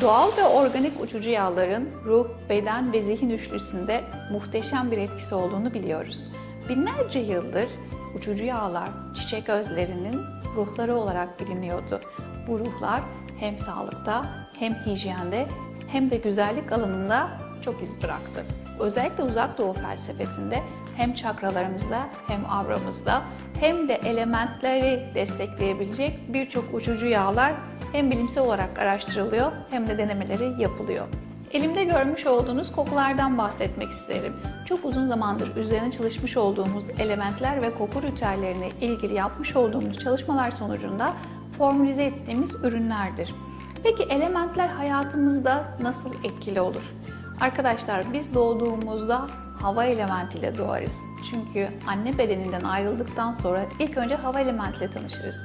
Doğal ve organik uçucu yağların ruh, beden ve zihin üçlüsünde muhteşem bir etkisi olduğunu biliyoruz. Binlerce yıldır uçucu yağlar çiçek özlerinin ruhları olarak biliniyordu. Bu ruhlar hem sağlıkta hem hijyende hem de güzellik alanında çok iz bıraktı. Özellikle uzak doğu felsefesinde hem çakralarımızda hem avramızda hem de elementleri destekleyebilecek birçok uçucu yağlar hem bilimsel olarak araştırılıyor hem de denemeleri yapılıyor. Elimde görmüş olduğunuz kokulardan bahsetmek isterim. Çok uzun zamandır üzerine çalışmış olduğumuz elementler ve koku ritüellerine ilgili yapmış olduğumuz çalışmalar sonucunda formülize ettiğimiz ürünlerdir. Peki elementler hayatımızda nasıl etkili olur? Arkadaşlar biz doğduğumuzda hava elementiyle doğarız. Çünkü anne bedeninden ayrıldıktan sonra ilk önce hava elementiyle tanışırız.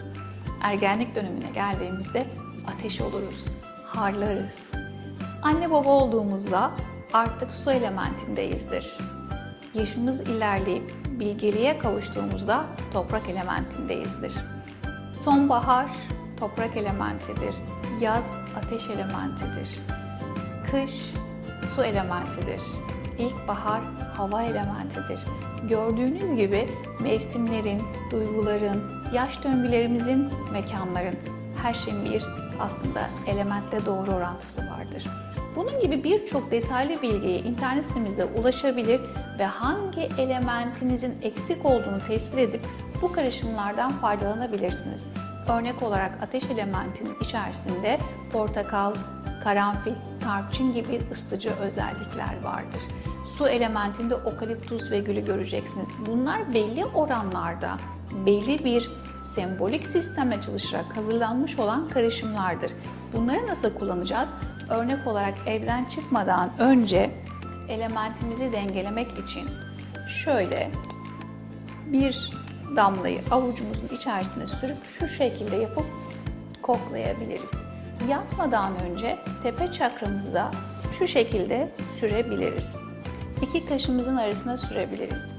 Ergenlik dönemine geldiğimizde ateş oluruz, harlarız. Anne baba olduğumuzda artık su elementindeyizdir. Yaşımız ilerleyip bilgeliğe kavuştuğumuzda toprak elementindeyizdir. Sonbahar toprak elementidir. Yaz ateş elementidir. Kış su elementidir. İlkbahar hava elementidir. Gördüğünüz gibi mevsimlerin, duyguların, yaş döngülerimizin, mekanların her şeyin bir aslında elementle doğru orantısı vardır. Bunun gibi birçok detaylı bilgiye internet sitemizde ulaşabilir ve hangi elementinizin eksik olduğunu tespit edip bu karışımlardan faydalanabilirsiniz. Örnek olarak ateş elementinin içerisinde portakal, karanfil, tarçın gibi ısıtıcı özellikler vardır. Su elementinde okaliptus ve gülü göreceksiniz. Bunlar belli oranlarda, belli bir sembolik sistemle çalışarak hazırlanmış olan karışımlardır. Bunları nasıl kullanacağız? Örnek olarak evden çıkmadan önce elementimizi dengelemek için şöyle bir damlayı avucumuzun içerisine sürüp şu şekilde yapıp koklayabiliriz. Yatmadan önce tepe çakramıza şu şekilde sürebiliriz. İki kaşımızın arasına sürebiliriz.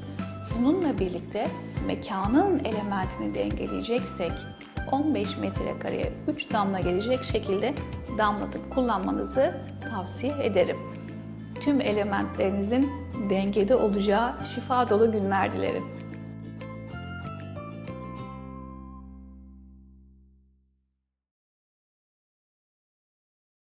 Bununla birlikte mekanın elementini dengeleyeceksek 15 metrekareye 3 damla gelecek şekilde damlatıp kullanmanızı tavsiye ederim. Tüm elementlerinizin dengede olacağı şifa dolu günler dilerim.